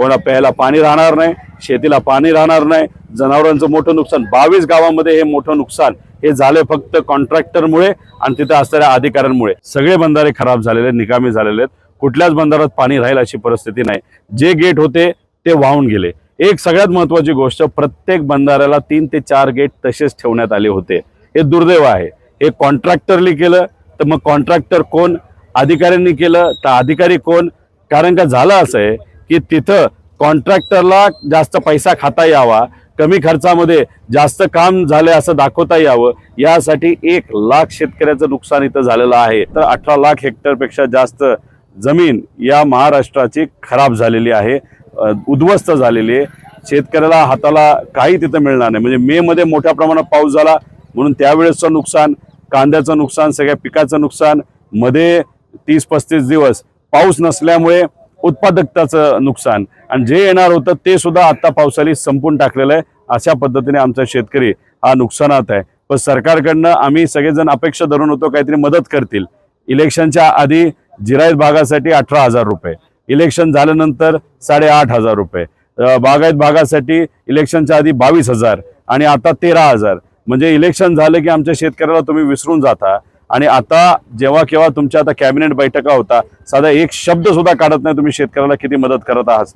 कोणा प्यायला पाणी राहणार नाही शेतीला पाणी राहणार नाही जनावरांचं मोठं नुकसान बावीस गावामध्ये हे मोठं नुकसान हे झाले फक्त कॉन्ट्रॅक्टरमुळे आणि तिथे असणाऱ्या अधिकाऱ्यांमुळे. सगळे बंधारे खराब झालेले आहेत, निकामी झालेले आहेत. कुठल्याच बंधारात पाणी राहील अशी परिस्थिती नाही. जे गेट होते ते वाहून गेले. एक सगळ्यात महत्वाची गोष्ट प्रत्येक बंधाऱ्याला तीन ते चार गेट तसेच ठेवण्यात आले होते. हे दुर्दैव आहे. हे कॉन्ट्रॅक्टरली केलं तर मग कॉन्ट्रॅक्टर कोण? अधिकाऱ्यांनी केलं तर अधिकारी कोण? कारण का झालं असं आहे की तिथं कॉन्ट्रॅक्टरला जास्त पैसा खाता यावा कमी खर्चामध्ये जास्त काम झाले असं दाखवता यावं यासाठी एक लाख शेतकऱ्याचं नुकसान इथं झालेलं आहे. तर अठरा लाख हेक्टरपेक्षा जास्त जमीन या महाराष्ट्राची खराब झालेली आहे उद्ध्वस्त झालेली आहे. शेतकऱ्याला हाताला काही तिथं मिळणार नाही. म्हणजे मे मध्ये मोठ्या प्रमाणात पाऊस झाला म्हणून त्यावेळेसचं नुकसान कांद्याचं नुकसान सगळ्या पिकाचं नुकसानमध्ये तीस पस्तीस दिवस पाऊस नसल्यामुळे उत्पादकताचं नुकसान. आणि जे येणार होतं ते सुद्धा आत्ता पावसाळी संपून टाकलेलं आहे. अशा पद्धतीने आमचा शेतकरी हा नुकसानात आहे. पण सरकारकडनं आम्ही सगळेजण अपेक्षा धरून होतो काहीतरी मदत करतील. इलेक्शनच्या आधी जिरायत भागासाठी अठरा हजार रुपये. इलेक्शन झाल्यानंतर साडेआठ हजार रुपये. बागायत भागासाठी इलेक्शनच्या आधी बावीस हजार आणि आता तेरा हजार. म्हणजे इलेक्शन झालं की आमच्या शेतकऱ्याला तुम्ही विसरून जाता. आणि आता जेव्हा केव्हा तुमच्या आता कॅबिनेट बैठका होता साधा एक शब्द सुद्धा काढत नाही तुम्ही शेतकऱ्याला किती मदत करत आहात.